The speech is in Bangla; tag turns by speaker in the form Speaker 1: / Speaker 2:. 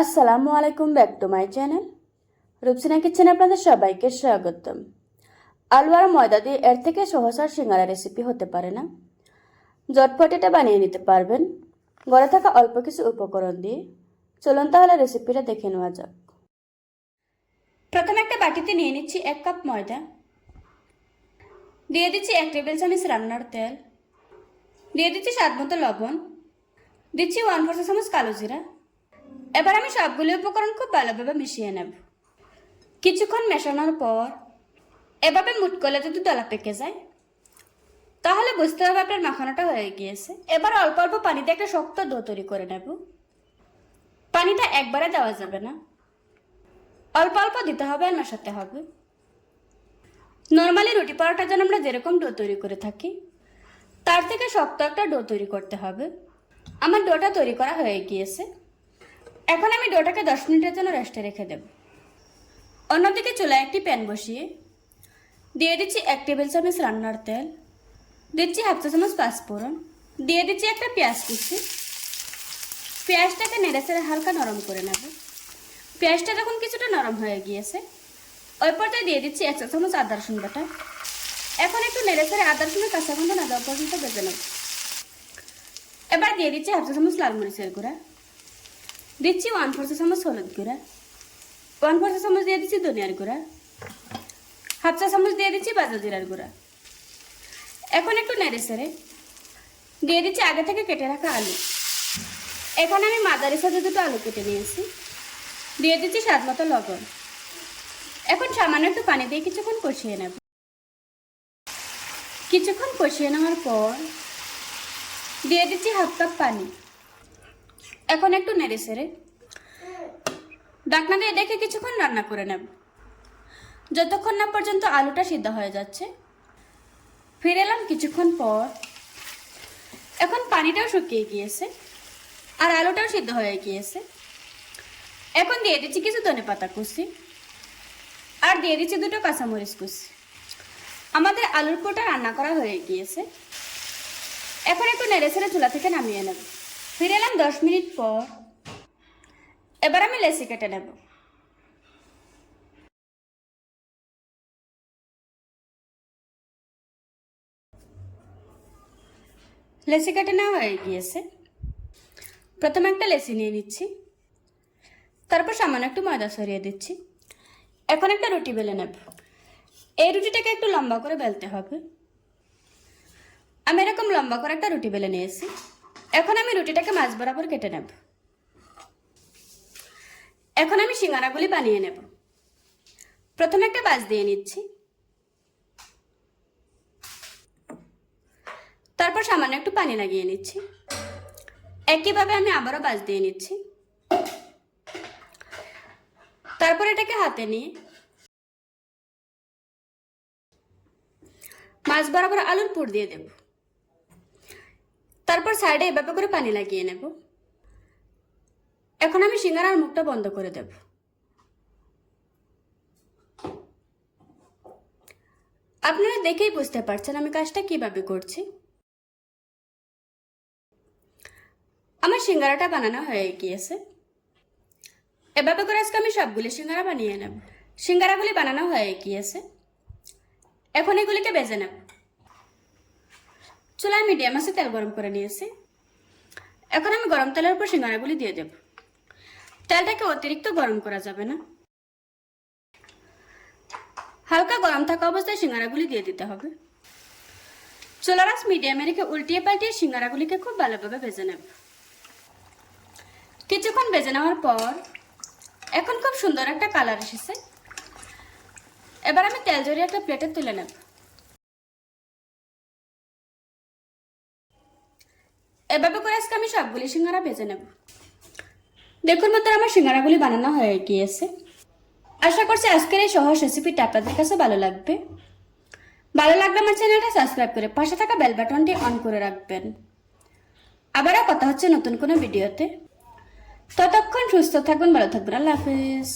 Speaker 1: আসসালামু আলাইকুম, back to my channel. Rupsina কিচেনে আপনাদের সবাইকে স্বাগতম। আলু আর ময়দা দিয়ে এর থেকে সহজ আর সিঙ্গারা রেসিপি হতে পারে না। জটপট এটা বানিয়ে নিতে পারবেন। ঘরে থাকা অল্প কিছু উপকরণ দিয়ে। চলুন তাহলে রেসিপিটা দেখে নেওয়া যাক। প্রথমে একটা বাটিতে নিয়ে নিচ্ছি এক কাপ ময়দা। দিয়ে দিচ্ছি এক টেবিল চামচ রান্নার তেল। দিয়ে দিচ্ছি স্বাদ মতো লবণ। দিচ্ছি ওয়ান ফোর চামচ কালো জিরা। এবার আমি সবগুলো উপকরণ খুব ভালোভাবে মিশিয়ে নেব। কিছুক্ষণ মেশানোর পর এভাবে মুট করলে যদি দলা পেকে যায়, তাহলে বুঝতে হবে আপনার মাখানোটা হয়ে গিয়েছে। এবার অল্প অল্প পানিতে একটা শক্ত ডো তৈরি করে নেব। পানিটা একবারে দেওয়া যাবে না। অল্প অল্প দিতে হবে আর মেশাতে হবে। নর্মালি রুটি পরোটার জন্য আমরা যেরকম ডো তৈরি করে থাকি, তার থেকে শক্ত একটা ডো তৈরি করতে হবে। আমার ডোটা তৈরি করা হয়ে গিয়েছে। এখন আমি ডোটাকে দশ মিনিটের জন্য রেস্টে রেখে দেব। অন্যদিকে চুলায় একটি প্যান বসিয়ে দিয়ে দিচ্ছি এক টেবিল চামচ রান্নার তেল, দিচ্ছি হাফ চা চামচ পাঁচফোড়ন, দিয়ে দিচ্ছি একটা পেঁয়াজ কুচি। পেঁয়াজটাকে নেড়ে চেড়ে হালকা নরম করে নেব। পেঁয়াজটা যখন কিছুটা নরম হয়ে গিয়েছে, ওই পর্যায়ে দিয়ে দিচ্ছি এক চা চামচ আদা রসুন বাটা। এখন একটু নেড়ে চেড়ে আদা রসুনের কাঁচা গন্ধ না দেওয়া পর্যন্ত বেজে নেব। এবার দিয়ে দিচ্ছি হাফ চা চামচ লাল মরিচের গুঁড়া। দিচ্ছি ওয়ান ফোর চা চামচ হলুদ গুঁড়া ওয়ান ফোর চা চামচ দিয়ে দিচ্ছি ধনিয়ার গুঁড়া হাফ চা চামচ দিয়ে দিচ্ছি বাজা জিরার গুঁড়া এখন একটু নেড়ে সেড়ে দিয়ে দিচ্ছি আগে থেকে কেটে রাখা আলু এখন আমি মাদারি সাথে দুটো আলু কেটে নিয়েছি দিয়ে দিচ্ছি স্বাদ মতো লবণ এখন সামান্য একটু পানি দিয়ে কিছুক্ষণ কষিয়ে নেব কিছুক্ষণ কষিয়ে নেওয়ার পর দিয়ে দিচ্ছি হাফ কাপ পানি এখন একটু নেড়ে সেড়ে। ডাকনা দিয়ে দেখে কিছুক্ষণ রান্না করে নেব। যতক্ষণ না পর্যন্ত আলুটা সিদ্ধ হয়ে যাচ্ছে, ফিরে এলাম কিছুক্ষণ পর। এখন পানিটাও শুকিয়ে গিয়েছে আর আলুটাও সিদ্ধ হয়ে গিয়েছে। এখন দিয়ে দিচ্ছি কিছু ধনে পাতা কুচি আর দিয়ে দিচ্ছি দুটো কাঁচামরিচ কুচি। আমাদের আলুর পোটা রান্না করা হয়ে গিয়েছে। এখন একটু নেড়ে ছেড়ে চুলা থেকে নামিয়ে নেব। ফিরে এলাম দশ মিনিট পর। এবার আমি লেসি কেটে নেব। লেসি কেটে নেওয়া হয়ে গিয়েছে। প্রথমে একটা লেসি নিয়ে নিচ্ছি। তারপর সামান্য একটু ময়দা সরিয়ে দিচ্ছি। এখন একটা রুটি বেলে নেব। এই রুটিটাকে একটু লম্বা করে বেলতে হবে। আমি এরকম লম্বা করে একটা রুটি বেলে নিয়েছি। এখন আমি রুটিটাকে মাছ বরাবর কেটে নেব। এখন আমি সিঙ্গারাগুলি বানিয়ে নেব। প্রথমে একটা বাজ দিয়ে নিচ্ছি। তারপর সামান্য একটু পানি লাগিয়ে নিচ্ছি। একইভাবে আমি আবারও বাজ দিয়ে নিচ্ছি। তারপর এটাকে হাতে নিয়ে মাছ বরাবর আলুর পুর দিয়ে দেব। তারপর সাইডে এভাবে করে পানি লাগিয়ে নেব। এখন আমি সিঙ্গারার মুখটা বন্ধ করে দেব। আপনারা দেখেই বুঝতে পারছেন আমি কাজটা কীভাবে করছি। আমার সিঙ্গারাটা বানানো হয়ে গিয়েছে। এভাবে করে আজকে আমি সবগুলি সিঙ্গারা বানিয়ে নেব। সিঙ্গারাগুলি বানানো হয়ে গিয়েছে। এখন এগুলিকে বেজে নেব। চুলায় মিডিয়াম আছে, তেল গরম করে নিয়েছি। এখন আমি গরম তেলের উপর সিঙ্গারাগুলি দিয়ে দেব। তেলটাকে অতিরিক্ত গরম করা যাবে না। হালকা গরম থাকা অবস্থায় সিঙ্গারাগুলি দিয়ে দিতে হবে। চুলার আঁচ মিডিয়ামে রেখে উল্টিয়ে পাল্টিয়ে সিঙ্গারাগুলিকে খুব ভালোভাবে ভেজে নেব। কিছুক্ষণ ভেজে নেওয়ার পর এখন খুব সুন্দর একটা কালার এসেছে। এবার আমি তেল জড়িয়ে একটা প্লেটে তুলে নেব। এভাবে করে আজকে আমি সবগুলি সিঙ্গারা ভেজে নেব। দেখুন মাত্র আমার সিঙ্গারাগুলি বানানো হয়ে গিয়েছে। আশা করছি আজকের এই সহজ রেসিপিটা আপনাদের কাছে ভালো লাগবে। ভালো লাগলে আমার চ্যানেলটা সাবস্ক্রাইব করে পাশে থাকা বেল বাটনটি অন করে রাখবেন। আবারও কথা হচ্ছে নতুন কোনো ভিডিওতে ততক্ষণ সুস্থ থাকবেন ভালো থাকবেন আল্লাহ হাফিজ।